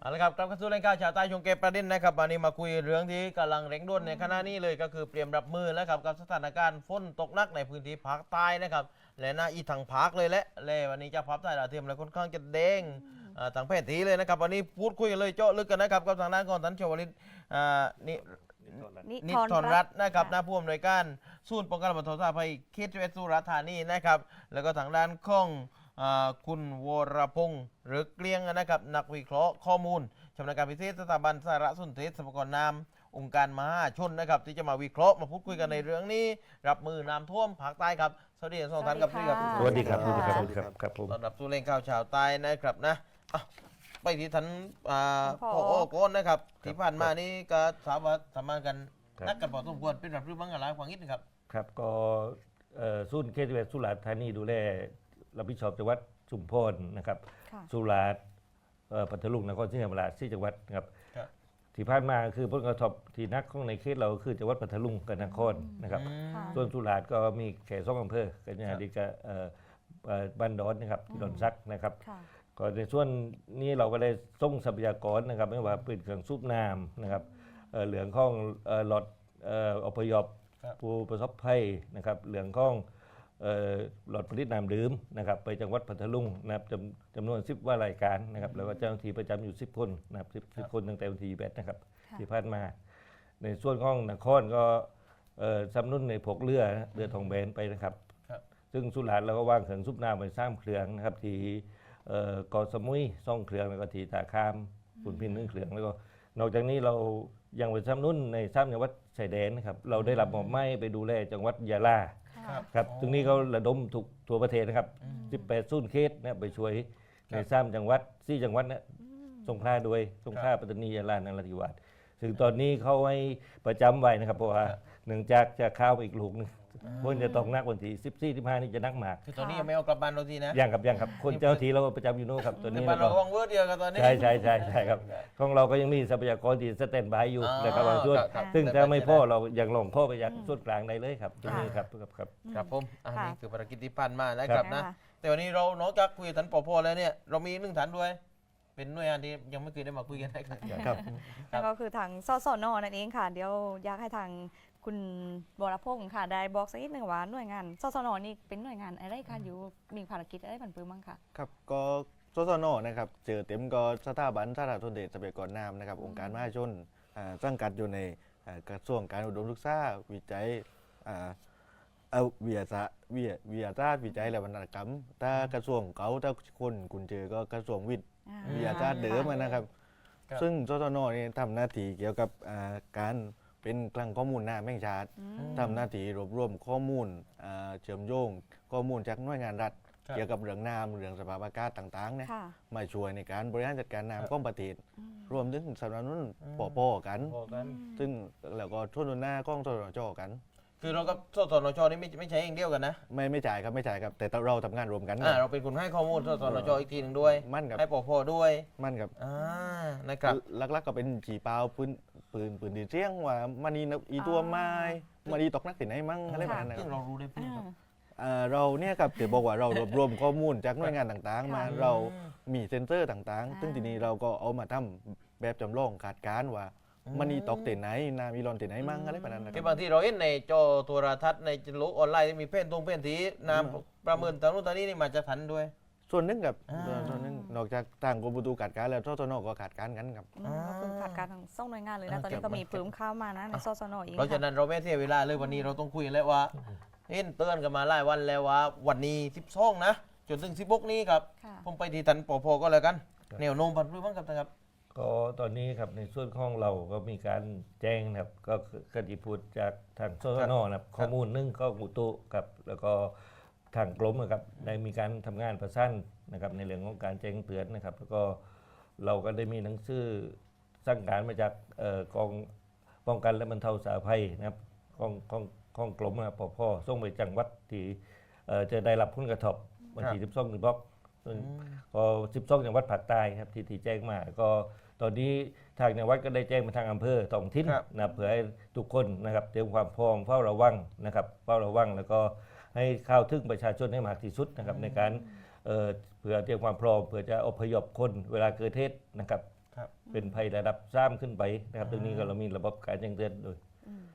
เอาละครับกลับเข้าสู่รายการชาวใต้ชงเก็บประเด็นนะครับวันนี้มาคุยเรื่องที่กำลังเร่งด่วนในขณะนี้เลยก็คือเตรียมรับมือแล้วครับกับสถานการณ์ฝนตกหนักในพื้นที่ภาคใต้นะครับและหน้าอีทางภาคเลยแหละและวันนี้เจะพับใต้ดาวเทียมและค่อนข้างจะเด้งอ่าทางแผนที่เลยนะครับ วันนี้พูดคุยกันเลยเจาะลึกกันนะครับกับทางด้านของท่านชวลิตอ่านี่นินิททรรรัรัตตน์น์นะครับค่ะหน้าผู้อำนวยการศูนย์ป้องกันและบรรเทาสาธารณภัยเขตเวชสุราษฎร์ธานีนะครับแล้วก็ทางด้านของอ่า คุณวรพงศ์หรือเกลียงนะครับนักวิเคราะห์ข้อมูลชำนาญการพิเศษสถาบันสารสนเทศสมกรน้ำองค์การมหาชนนะครับ ที่จะมาวิเคราะห์มาพูดคุยกันในเรื่องนี้ รับมือน้ำท่วมภาคใต้ครับ สวัสดีทั้งสองท่านครับสวัสดีค่ะพี่สวัสดีครับสวัสดีครับสวัสดีครับครับผมต้อนรับสู่เล่งข่าวชาวใต้นะครับนะอะไปที่ท่านอ่าผอพอโก้นนะครับ ที่ผ่านมานี่ก็สามารถสามารถกันครับนักกันพอสมควรเป็นรับรู้บ้างอะไรฟังนิดนึงครับ ครับก็เอ่อศูนย์เคสเวชสุราษฎร์ธานีดูแล รับผิดชอบจังหวัดชุมพรนะครับ ค่ะสุราษฎร์เอ่อปัตตานีนครศรีธรรมราชที่จังหวัดนะครับครับ ที่ผ่านมาคือผลกระทบที่นักของในเขตเราคือจังหวัดปัตตานีกับนครนะครับค่ะ ส่วนสุราษฎร์ก็มีแค่สองอำเภอกันยาดีกับเอ่อเอ่อบ้านดอนนะครับที่ดอนซักนะครับ ค่ะ ก็ในส่วนนี้เราก็ได้ส่งทรัพยากรนะครับ ไม่ว่าเป็นเครื่องสูบน้ำนะครับเอ่อเหลืองข้องเอ่อหลอดเอ่ออพยพครับ ผู้ประสบภัยนะครับ เหลืองข้องเอ่อ หลอดผลิตน้ำดื่มนะครับไปจังหวัดพัทลุงนะครับจำจำนวน 10 ว่ารายการนะครับแล้วก็เจ้าหน้าที่ประจำอยู่ 10 คนนะครับ10 10คนตั้งแต่วันที่8นะครับค่ะ ที่ผ่านมา ในส่วนของนครก็เอ่อสำนุนในพวกเรือนะเรือทองแบนไปนะครับ ครับ ซึ่งสุราษฎร์เราก็วางเครื่องสูบน้ำไว้สามเครื่องนะครับที่เอ่อเกาะสมุยซ่องเครื่องแล้วก็ที่ตาคามปุ่นพินหนึ่งเครื่องแล้วก็นอกจากนี้เรายังไปสำนุนในสามจังหวัดชายแดนนะครับเราได้รับมอบหมายไปดูแลจังหวัดยะลา ค่ะ ครับอ๋อตรงนี้เขาระดมทุกทั่วประเทศนะครับ อืม 18ศูนย์เคสนะไปช่วยในครับ สามจังหวัดสี่จังหวัดนะสงขลาด้วยสงขลาปัตตานียะลานราธิวาสซึ่งตอนนี้เขาให้ประจำไว้นะครับ เพราะว่าเนื่องจากจะเข้าวไปอีกลูกหนึง คนจะต้องนักวันที่14 15นี่จะนักมาก คือตอนนี้ยังไม่เอากลับบ้านเราทีนะยังครับยังครับ คนเจ้าทีเราประจำอยู่โน่นครับตอนในนี้บ้านเราเราก็ก็วังเวอร์เดียวกันตอนนี้ใช่ใช่ใช่ใช่ครับของเราก็ยังมีทรัพยากรที่สแตนบายอยู่อ่านนะครับบางส่วนครับครับซึ่งถ้าไม่พอเรายังลงข้อไปยังส่วนกลางได้เลยครับตรงนี้ครับครับครับครับผมอันค่ะนี้คือภารกิจที่ผ่านมานะครับนะ แต่วันนี้เรานอกจากคุยกับท่านปอพอแล้วเนี่ยเรามีอีกหนึ่งท่านด้วยเป็นหน่วยงานที่ยังไม่เคยได้มาคุยกันนะครับครับนั่นก็คือทางสสนนั่นเองค่ะ เดี๋ยวอยากให้ทาง คุณบรพงศ์ค่ะ ได้บอกสักนิดหนึ่งว่าหน่วยงานสสนนี่เป็นหน่วยงานอะไรคะอยู่มีภารกิจอะไรผันปื้มบ้างค่ะครับก็สสนนะครับเจอเต็มก็สถาบันสารสนเทศทรัพยากรน้ำนะครับองค์การมหาชนอ่าสังกัดอยู่ในอ่ากระทรวงการอุดมศึกษาวิจัยอ่าเอาวิทยาศาสตร์วิทยาวิทยาศาสตร์วิจัยและวรรณกรรม ถ้ากระทรวงเขาถ้าคนคุณเจอก็กระทรวงวิทย์อ่าวิทยาศาสตร์เดิมอะนะครับครับ ซึ่งสสนนี่ทำหน้าที่เกี่ยวกับอ่าการ เป็นกลางข้อมูลหน้าแม่งชาติอืมทำหน้าที่รวบรวมข้อมูลอ่าเชื่อมโยง ข้อมูลจากหน่วยงานรัฐ ครับ เกี่ยวกับเรื่องน้ำเรื่องสภาพอากาศต่างๆเนี่ยค่ะ มาช่วยในการบริหารจัดการครับน้ำของประเทศอืมรวมถึงสนับสนุนอืมปอปอกัน พอกัน ซึ่งแล้วก็ทุนหน้าก้องสนจกัน คือเรากับสสนชนี่ไม่ไม่ใช่เองเดียวกันนะไม่ไม่จ่ายครับไม่จ่ายครับแต่เราทำงานรวมกันอ่าเราเป็นคนให้ข้อมูลสสนชอีกทีหนึ่งด้วย มั่นครับให้ปอพอด้วยมั่นครับอ่านะครับลักๆก็เป็นจีเปล่าปืนปืนปืนดีเจียงว่ามันนีอีตัวไม้มันนีตกนักที่ไหนมั่งอะไรแบบนั้นนะครับเรารู้ได้พูดอ่าครับอ่าเราเนี่ยครับถือบอกว่าเรารวบรวมข้อมูลจากหน่วยงานต่างๆ มาเรามีเซ็นเซอร์ต่างๆ ซึ่งทีนี้เราก็เอามาทำแบบจำลองขาดการณ์ว่า มันนีตกเต็นไหนนามีรอนเต็นไหนมั่งอะไรแบบนั้นนะคที่รับบางทีเราเห็นในจอโทรทัศน์ในโลกออนไลน์ที่มีเพ่นตรงเพ่นทีน้ำประเมินทางนู้นทางนี้นี่มาจะทันด้วย ส่วนหนึ่งกับอ่า ส่วนส่วนหนึ่งนอกจากทางกรมอุตุขาดการณ์แล้วททนก็ขาดการณ์กันครับ อืมก็คือขาดการทางส่งหน่วยงานเลยนะอ่าตอนนี้เก็บก็มีไว้ปื้มเข้ามานะในสสนเองเพราะฉะค่ะนั้นเราไม่เสียเวลาเลยวันนี้เราต้องคุยแล้วว่าเห็นเตือนกันมาหลายวันแล้วว่าวันนี้12นะจนถึง16นี้ครับ ค่ะ ผมไปที่ทันปอพอก็แล้วกันครับแนวโน้มพันธุ์พืชบ้างครับท่านครับ ก็ตอนนี้ครับในส่วนของเราก็มีการแจ้งนะครับก็คือคดีพูดจากทางสสนนะครับข้อมูลหนึ่งก็อุตุครับแล้วก็ทางกรมนะครับได้มีการทำงานประสานนะครับในเรื่องของการแจ้งเตือนนะครับ แล้วก็เราก็ได้มีหนังสือสั่งการมาจากเอ่อกองป้องกันและบรรเทาสาธารณภัยนะครับของของของกรมนะครับปพส่งไปจังหวัดที่เอ่อจะได้รับผลกระทบวันที่12ถึงบอก ก็12จังหวัดภาคใต้ครับที่ที่แจ้งมา ก็ตอนนี้ทางจังหวัดก็ได้แจ้งมาทางอำเภอท้องถิ่นครับนะเพื่อให้ทุกคนนะครับเตรียมความพร้อมเฝ้าระวังนะครับเฝ้าระวังแล้วก็ให้เข้าถึงประชาชนให้มากที่สุดนะครับในการเอ่อเพื่อเตรียมความพร้อมเพื่อจะอพยพคนเวลาเกิดเหตุนะครับครับเป็นภัยระดับซ้ำขึ้นไปนะครับตรงนี้ก็เรามีระบบการแจ้งเตือนโดย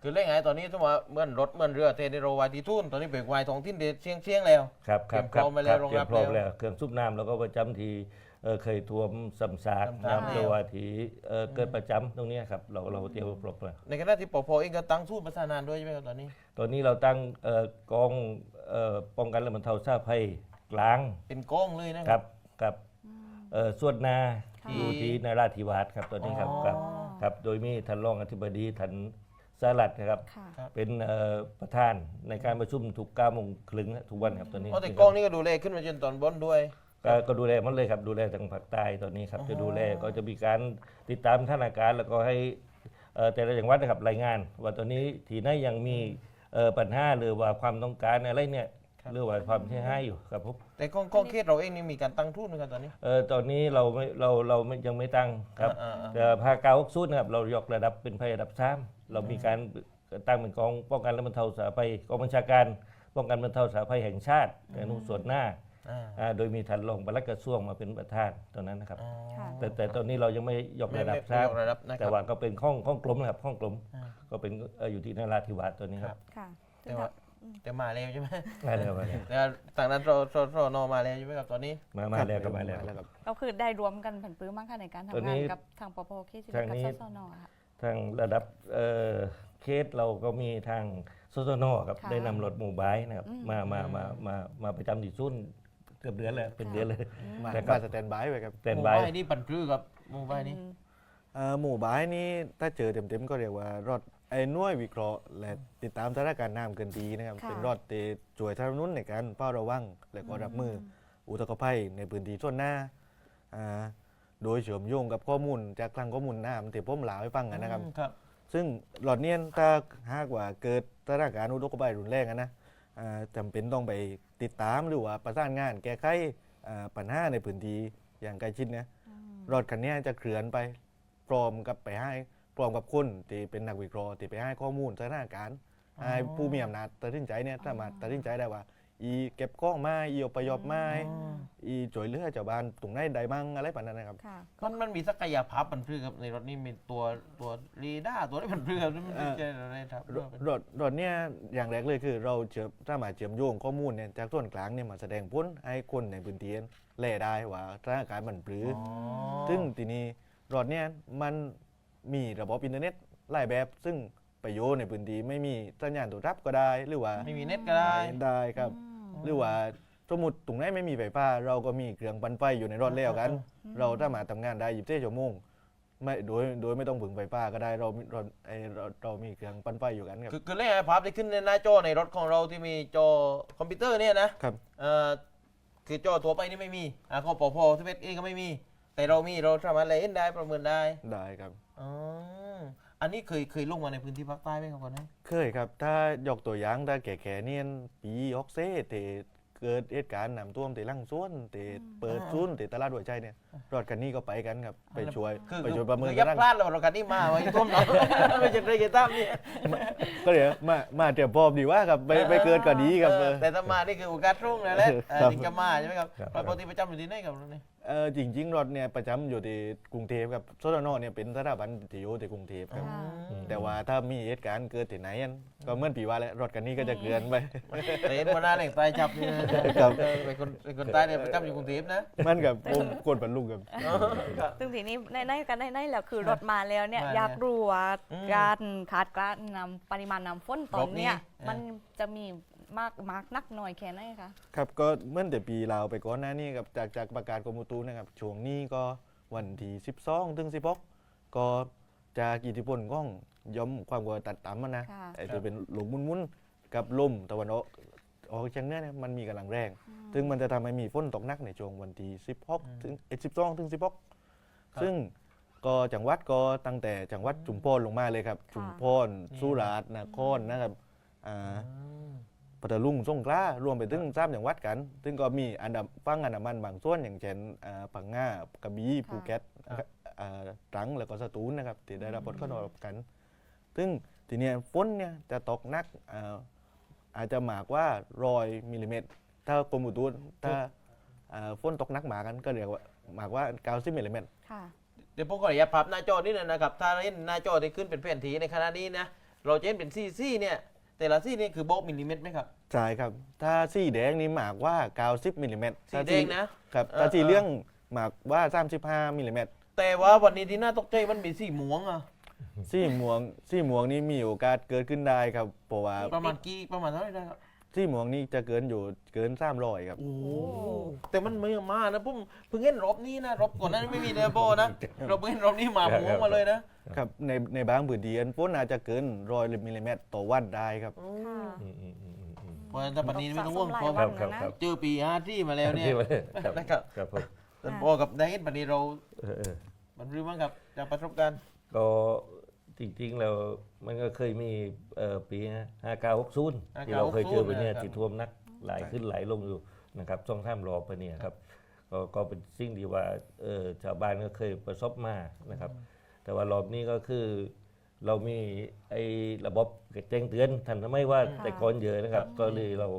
คือเร่งไงตอนนี้สมมติว่าเหมื่อนรถเหมื่อนเรือเทนโรวาติทุนตอนนี้เบรกไวท้องทิ้นเดชเชียงเชียงแล้วครับครับเตรียมพร้อมไว้แล้วคบรองรับเตรียมพร้อมแล้วแล้วเครื่องสูบน้ำแล้วก็ประจำทีเอ่อเคยท่วมสำสากสำสาก น้ำเจาวาทีเอ่อเกิดประจำตรงเนี้ยครับเราเราเตรียมพร้อมแล้วในขณะที่ปพเองก็ตั้งสู้ประสานงานด้วยใช่ไหมครับตอนนี้ ตอนนี้เราตั้งเอ่อกองเอ่อป้องกันและบรรเทาสาธารณภัยกลางเป็นกล้องเลยนะครับกับเอ่อส่วนนาค่ะ อยู่ที่นราธิวาสครับตอนนี้ครับอ๋อครับครับโดยมีท่านรองอธิบดีท่าน สารัตนะครับ ค่ะเป็นเอ่อประธานในการประชุมทุกเก้าโมงครึ่งทุกวันครับตอนนี้เพราะแต่กล้องนี่ก็ดูแลขึ้นมาจนตอนบนด้วย ก็ก็ดูแลหมันเลยครับดูแลทางภาคใต้ตอนนี้ครับ จะดูแลก็จะมีการติดตามสถานการณ์แล้วก็ให้เอ่อแต่ละจังหวัดนะครับรายงาน ว่าตอนนี้ที่ไหนยังมีเอ่อปัญหาหรือว่าความต้องการอะไรเนี่ย หรือว่าความที่ให้อยู่ครับผมแต่กล้องกล้องเคสเราเองนี่มีการตั้งทุนไหมครับตอนนี้เออตอนนี้เราไม่เราเราไม่ยังไม่ตั้งครับ อ่าอ่าอ่า แต่ภาคเก้าหกสุดนะครับเรายกระดับเป็นภัยระดับสามเรามีการตั้งเป็นกองป้องกันและบรรเทาสาธารณภัยกองบัญชาการป้องกันบรรเทาสาธารณภัยแห่งชาติในอนุส่วนหน้าอ่า อ่าโดยมีท่านรองปลัดกระทรวงมาเป็นประธานตอนนั้นนะครับอ๋อค่ะ แต่แต่ตอนนี้เรายังไม่ยกไม่ระดับไม่ทราบไม่ยกระดับนะครับแต่ว่าก็เป็นห้องห้องกลมนะครับห้องกลมอ่า ก็เป็นเอ่ออยู่ที่นราธิวาสตัวนี้ครับ ค่ะแต่ว่า แต่มาแล้วใช่ไหมมาแล้วมาแล้วแต่ต่างนั้นรอรอรอนอมาแล้วใช่ไหมครับตอนนี้ มามาแล้วก็มาแล้วครับก็คือได้รวมกันผันปื้มมากค่ะในการตอนทำนี้งานกับทางปปเคสิทางกับนี้สสนค่ะทางระดับเอ่อเคสเราก็มีทางสสนครับค่ะได้นำรถหมู่บายนะครับอืมมามามามามาประจำที่ซุ่นเกือบเดือนแล้วเป็นเดือนเลยมาแต่ก็มาสแตนบายไว้ครับแต่หมู่บายบ้านนี่ปั่นปลื้อครับหมู่บ้านนี่อืมเอ่อหมู่บ้านนี้ถ้าเจอเต็มๆก็เรียกว่ารถ ไอ้หน่วยวิเคราะห์และติดตามสถานการณ์น้ำเกินดีนะครับ ค่ะเป็นรถที่ช่วยทางนุนในการเฝ้าระวัง และก็รับมือออุทกภัยในพื้นที่ส่วนหน้าอ่าโดยเชื่อมโยงกับข้อมูลจากคลังข้อมูลน้ำที่ผมเล่าให้ฟังอะนะครับ ครับ ซึ่งหลอดเนียนถ้าหากว่าเกิดสถานการณ์อุทกภัยรุนแรงอะนะอ่าจำเป็นต้องไปติดตามหรือว่าประสานงานแก้ไขอ่าปัญหาในพื้นที่อย่างใกล้ชิดนะรถคันเนี้ยจะเคลื่อนไปพร้อมกับไปให้ พร้อมกับคนที่เป็นนักวิเคราะห์ที่ไปให้ข้อมูลสถานการณ์ให้ผู้มีอำนาจตัดสินใจเนี่ยสามารถตัดสินใจได้ว่า อีเก็บข้องไม้อีอพยพไม้อ๋ออีช่วยเหลือชาวบ้านตรงไหนใดบ้างอะไรแบบนั้นนะครับ ค่ะ มันมันมีศักยภาพปั่นปลื้อครับในรถนี่มีตัวตัวเรีดาร์ตัวที่ปั่นปลื้อครับมันไม่ใช่อะไรครับรถรถรถเนี่ยอย่างแรกเลยคือเราเชื่อมสามารถเชื่อมโยงข้อมูลเนี่ยจากส่วนกลางเนี่ยมาแสดงผลให้คนในพื้นที่แล่ได้ว่าสถานการณ์มันปรือออ๋อซึ่งทีนี้รถเนี่ยมัน มีระบบอินเทอร์เน็ตหลายแบบ ซึ่งไปโยนในพื้นที่ไม่มีสัญญาณโทรศัพท์ก็ได้หรือว่าไม่มีเน็ตก็ได้ ได้ครับ หรือว่าสมมติตรงไหนไม่มีไฟฟ้า เราก็มีเครื่องปั่นไฟอยู่ในรถแล้วกัน เราสามารถทำงานได้ยี่สิบสี่ชั่วโมงไม่โดยโดยไม่ต้องผึ่งไฟฟ้าก็ได้เรามีเราไอเราเรามีเครื่องปั่นไฟอยู่กันครับคือคือเล่นภาพที่ขึ้นในหน้าจอในรถของเราที่มีจอคอมพิวเตอร์เนี่ยนะครับเอ่อคือจอตัวไปนี่ไม่มีอ่าของปพที่เป็นเองก็ไม่มี แต่เรามีเราสามารถเล่นได้ประเมินได้ได้ครับ อ๋อ อันนี้เคยเคยลงมาในพื้นที่ภาคใต้ไหมครับก่อนนะเคยครับ ถ้ายกตัวอย่างถ้าแก่แก่ๆเนี่ยปีออกเซ่เตเกิดเหตุการณ์น้ำท่วมเตลังส้วนเตเปิดซุนเตตลาดหัวใจเนี่ยรถคันนี้ก็ไปกันครับ ไปช่วยคือไปช่วยประเมินคือยับสถานพลาดเราเรากันนี่มาไว้ท่วมเนาะไม่ใช่เรเกต้ามนี่ก็เดี๋ยวมามาเตรียมพร้อมดีว่าครับไปไปเกิดก็ดีครับเอเอออ แต่ถ้ามานี่คือโอกาสรุ่งเลยแหละเออครับถึงจะมาใช่ไหมครับครับ ปกติประจำอยู่ที่ไหนครับรถนี่ เออจริงๆรถเนี่ยประจำอยู่ที่กรุงเทพครับสตนเนี่ยเป็นสถาบันที่อยู่ที่กรุงเทพครับอ่าแต่ว่าถ้ามีเหตุการณ์เกิดที่ไหนอันก็เหมื่อนปีว่าแหล้วรถคันนี้ก็จะเคลื่อนไปแต่เห็นวันหน้าแหล่งใต้จับนี่นะครับ เออเป็นคนเป็นคนใต้เนี่ยประจำอยู่กรุงเทพนะ มันกับผมกดบรรลุครับ ซึ่งทีนี้ในในกันในในแล้วคือรถมาแล้วเนี่ยมาแล้วอยากรู้ว่าอืมการขาดการนำปริมาณน้ำฝนตอนเนี้ยรอบนี้ มันจะมี มากมากนักหน่อยแค่ไหนคะครับก็เหมื่อนแต่ปีเราวไปก่อนหน้านี้ครับจากจากประกาศกรมอุตุนะครับช่วงนี้ก็วันที่12ถึง16ก็จากอิทธิพลของย่อมความกดอากาศต่ำอะนะค่ะไอ้จะเป็นลมมุนๆกับลมตะวันออกออกเฉียงเหนือเนี่ยมันมีกำลังแรง ซึ่งมันจะทำให้มีฝนตกหนักในช่วงวันที่16ถึงเอ็ด12ถึง16ซึ่งก็จังหวัดก็ตั้งแต่จังหวัดจุมพรลงมาเลยครับ จุมพรสุราษฎร์นครนะครับอ่าปัต ตาลุงสงขลารวมไปถึงสามจังหวัดกัน ซึ่งก็มีอันดับฟังอันดามันบางส่วนอย่างเช่นอ่าปังงากระบี่ภูเก็ตนะครับอ่าตรังแล้วก็สตูลนะครับที่ได้รับผลกระทบกัน ซึ่งทีเนี้ยฝนเนี่ยจะตกหนักอ่าอาจจะมากกว่าร้อยมิลลิเมตร ถ้ากรมอุตุถ้าอ่าฝนตกหนักหมากันก็เรียกว่ามากกว่า90มิลลิเมตรค่ะเดี๋ยวผมขออนุญาตพับหน้าจอนิดนึงนะครับ ถ้าเห็นหน้าจอที่ขึ้นเป็นแผนที่ในขณะนี้นะ เราจะเห็นเป็นซี่ซี่เนี่ย แต่ละซี่นี่คือโบกมิลลิเมตรไหมครับ ใช่ครับ ถ้าสีแดงนี่หมากว่า90มิลลิเมตรสีแดงนะครับเออถ้าสีเออเหลื่องหมากว่า 35มิลลิเมตรแต่ว่าวันนี้ที่น่าตกใจมันมีสีม่วงอะสีม่วงสีม่วงนี่มีโอกาสเกิดขึ้นได้ครับเพราะว่าประมาณกี่ประมาณเท่าไหร่ได้ครับ สีม่วงนี่จะเกินอยู่เกิน300ครับ โอ้โหแต่มันไม่มานะผมเพิ่งเห็นรอบนี้นะรอบก่อนหนั้นไม่มีเดโบนะเราเพิ่งเห็นรอบนี้มาม่วงมาเลยนะครับในในบางพื้นที่อันฝนอาจจะเกินร้อยมิลลิเมตรต่อวันได้ครับ ค่ะอืมอืมอืมอืมอืมเพราะฉะนั้นถ้าปันนี้ไม่ต้องห่วงสะเพสราะมหลายครับวันครับครับเจอปีอาร์ที่มาแล้วเนี่ยครับนะครับ ครับผมแต่พอกับได้เห็นปันนี้เราเออเออมันรู้บ้างครับจากประสบการณ์ ก็ จริงๆแล้วมันก็เคยมีเอ่อปีห้าเก้าหกศูนย์ที่เราเคยเจอไปเนี่ยที่ท่วมนักหลายขึ้นหลายลงอยู่นะครับช่องท่ามรอไปเนี่ยครับก็ก็เป็นสิ่งที่ว่าเออชาวบ้านก็เคยประสบมานะครับ แต่ว่ารอบนี้ก็คือ เรามีไอ้ระบบแจ้งเตือนทันทำไมว่าค่ะแต่ก่อนเยอะนะครับ ก็เลยเรา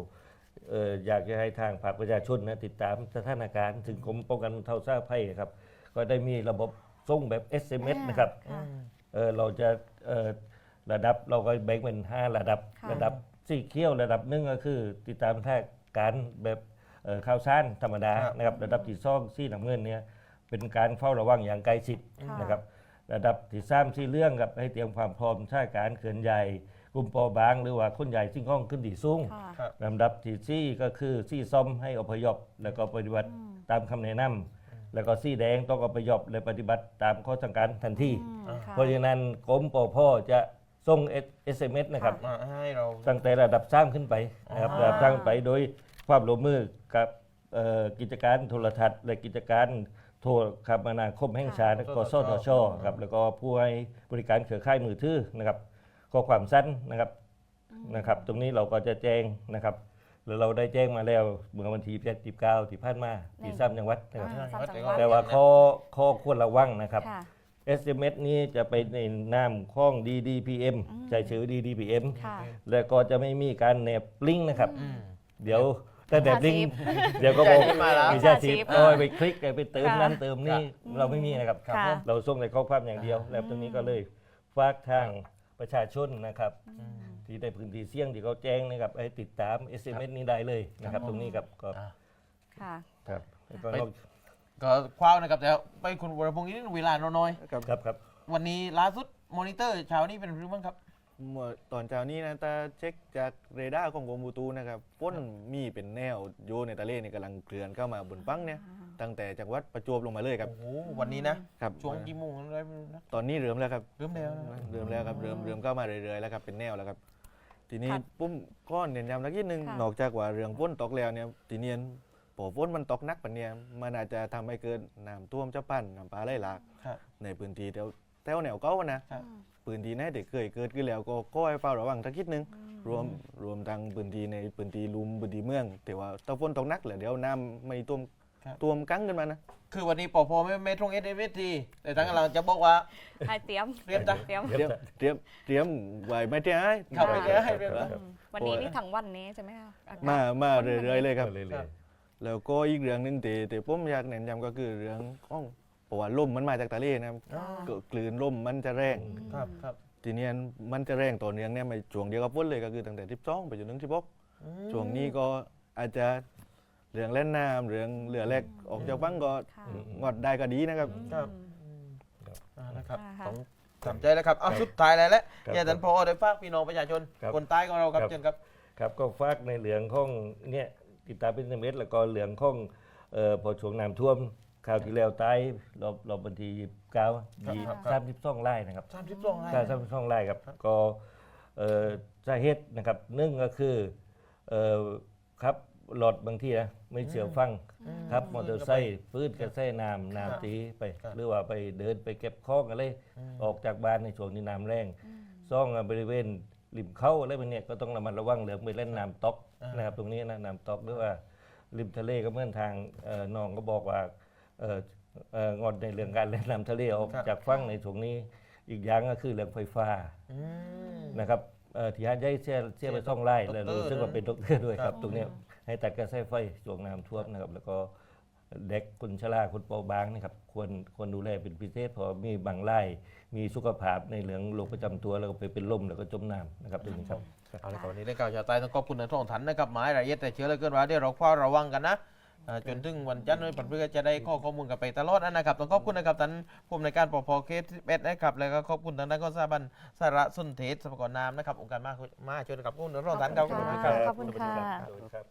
เอ่ออยากจะให้ทางภาคประชาชนนะติดตามสถานการณ์ถึงกรมป้องกันบรรเทาสาธารณภัยครับ ก็ได้มีระบบส่งแบบ SMS นะครับ ค่ะ เออเราจะเอ่อระดับเราก็แบ่งเป็น 5 ระดับค่ะ ระดับสีเขียวระดับหนึ่งก็คือ ติดตามท่าการแบบเอ่อข่าวสารธรรมดาครับ นะครับระดับที่สองสีน้ำเงินเนี่ยเป็นการเฝ้าระวังอย่างใกล้ชิดค่ะ นะครับระดับที่สามที่เรื่องกับให้เตรียมความพร้อมท่าการเขื่อนใหญ่กลุ่มเปอบาง หรือว่าคนใหญ่สิ่งห้องขึ้นที่สูง ค่ะ ลำดับที่สี่ก็คือซี่ส้มให้อพยพแล้วก็ปฏิบัติตามคำแนะนำ แล้วก็ซี่แดงต้องอพยพและปฏิบัติตามข้อสั่งการทันทีอืมค่ะ เพราะฉะนั้นกรมปพจะส่ง SMS นะครับ มาให้เรา ตั้งแต่ระดับสามขึ้นไปนะครับอ่า ระดับสามขึ้นไปโดยความร่วมมือกับเอ่อกิจการโทรทัศน์ และกิจการโทรคมนาคมแห่งชาติกสทชครับแล้วก็ผู้ให้บริการเครือข่ายมือถือนะครับข้อความสั้นนะครับนะครับ ตรงนี้เราก็จะแจ้งนะครับ แล้วเราได้แจ้งมาแล้วเมื่อวันที่79ที่ผ่านมาที่สามจังหวัดนะครับ อ่าสามจังหวัด แต่ว่าข้อข้อควรระวังนะครับ ค่ะ SMS นี้จะไปในนามของ DDPM อืม ใช้ชื่อ DDPM ค่ะ แล้วก็จะไม่มีการแนบลิงก์นะครับ อืม เดี๋ยวถ้าแนบลิงก์มิจฉาชีพเดี๋ยวก็บอกมิจฉาชีพมาแล้วมิจฉาชีพมิจฉาชีพก็ไปคลิกไปเติมค่ะนั้นเติมนี่อืมเราไม่มีนะครับ ค่ะ เราส่งในข้อความอย่างเดียว แล้วตรงนี้ก็เลยฝากทางประชาชนนะครับ ที่ในพื้นที่เสี่ยงที่เขาแจ้งนะครับให้ติดตาม SMS นี้ได้เลยนะครับ ตรงนี้ครับก็อ่า ค่ะ ครับแล้วก็ไปนอกก็คว้าวนะครับแต่ไปคุณวรพงศ์นี่เวลาน้อยครับครับครับ ๆวันนี้ล่าสุดมอนิเตอร์เช้านี้เป็นหรือบ้างครับ เมื่อตอนเช้านี้นะตาเช็คจากเรดาร์ของกรมอุตุนะครับฝนมีเป็นแนวโยในทะเลนี่กำลังเคลื่อนเข้ามาบนฝั่งเนี่ยตั้งแต่จังหวัดประจวบลงมาเลยครับโอ้โหวันนี้นะครับช่วงกี่โมงอะไรไม่รู้นะตอนนี้เริ่มแล้วครับเริ่มแล้วนะ เริ่มแล้วครับเริ่มเริ่มเข้ามาเรื่อยๆแล้วครับเป็นแนวแล้วครับ ทีนี้ครับปุ้มก้อนเน้นย้ำสักนิดนึงค่ะ นอกจากว่าเรื่องฝนตกแล้วเนี่ยทีนี้พอฝนมันตกหนักปะเนี่ยมันอาจจะทำให้เกิดน้ำท่วมเจ้าปั้นน้ำปลาไหลหลากครับในพื้นที่แถวแถวแนวเก้าอะนะ ครับ พื้นที่ไหนที่เคยเกิดขึ้นแล้วก็ก็ให้เฝ้าระวังสักนิดนึง รวมรวมทั้งพื้นที่ในพื้นที่ลุมพื้นที่เมือง แต่ว่าถ้าฝนตกหนักแล้วเดี๋ยวน้ำไม่ท่วม ครับท่วมกั้งขึ้นมานะ คือวันนี้ปอพอไม่ไม่ตรงเอสเอสทีแต่ทางกำลังจะบอกว่าให้เตรียมเตรียมจ้ะ เตรียม เตรียมเตรียมเตรียมไว้ไม่ได้ให้ครับไม่ได้ให้เตรียมอืมวันนี้นี่ทั้งวันนี้ใช่ไหมคะอากศมามาเรื่อยๆเลยครับ เรื่อยแล้วก็อีกเรื่องหนึงที่ที่ผมอยากเน้นย้ำก็คือเรื่องของเพราะว่าลมมันมาจากทะเลนะครับค่ะก็คลื่นลมมันจะแรง ครับครับทีเนี้ยมันจะแรงต่อเนื่องเนี่ยไม่ช่วงเดียวกับฝนเลยก็คือตั้งแต่12ไปจนถึง16อืมช่วงนี้ก็อาจจะ เรื่องเล่นน้ำเรื่องเรือแรกออกจากบังก็ค่ะงดได้ก็ดีนะครับ ครับอืมอ่านะครับค่ะต้องทำใจแล้วครับเอาสุดท้ายแล้วแหละครับอย่าท่านพอได้ฝากพี่น้องประชาชน ครับคนใต้ของเราครับครับ เชิญครับ ครับก็ฝากในเหลืองของเนี่ยติดตามเป็นเม็ดแล้วก็เหลืองของเอ่อพอช่วงน้ำท่วมข่าวที่แล้วใต้รอบรอบบันทีเก้าครับยี่ครับ สามสิบสองไร่นะครับ สามสิบสองไร่ใช่สามสิบสองไร่ครับก็เอ่อสาเหตุนะครับหนึ่งก็คือเอ่อครับ รถบางที่นะไม่เชื่อฟังครับมอเตอร์ไซค์ปืนกระแสน้ำน้ำตีไป หรือว่าไปเดินไปเก็บของอะไรออกจากบ้านในช่วงนี้น้ำแรงซ่องบริเวณริมเขาอะไรแบบเนี้ยก็ต้องระมัดระวังเหลืองไปเล่นน้ำตกนะครับตรงนี้นะน้ำตกหรือว่าริมทะเลก็เหมื่อนทางเอ่อน้องก็บอกว่าเอ่อเอ่องดในเรื่องการเล่นน้ำทะเลออกจากฝั่งในช่วงนี้ อีกอย่างก็คือเรื่องไฟฟ้าอืมนะครับเอ่อที่หาดใหญ่เสียเสียไปท่องไร่ด็อกเตอร์แล้วรู้สึกว่าเป็นดอกเตอร์ด้วยคครัรับบตรงเนี้ย ให้ตัดกระแสไฟช่วงน้ำท่วมนะครับ แล้วก็เด็กคนชราคนเปราะบางนะครับควรควรดูแลเป็นพิเศษเพราะมีบางรายมีสุขภาพในเรื่องโรคประจำตัวแล้วก็ไปเป็นลมแล้วก็จมน้ำนะครับตรงนี้ครับ เอาละครับวันนี้เรื่องข่าวชาวใต้ต้องขอบคุณในท้องทันนะครับหมายรายละเอียดแต่เชื่อเหลยเกินว่าเดี๋ยวเราเฝ้าระวังกันนะอ่าจนถึงวันจันทร์วันพฤหัสจะได้ข้อข้อมูลกันไปตลอดนะครับต้องขอบคุณนะครับท่านผู้อำนวยการปพเคสเอ็ดนะครับแล้วก็ขอบคุณทางด้านข้อสถาบันสารสนเทศสมกรนามนะครับองค์การมากมาช่วยกับขอบคุณในท้องทันครับ ขอบคุณค่ะ ขอบคุณครับ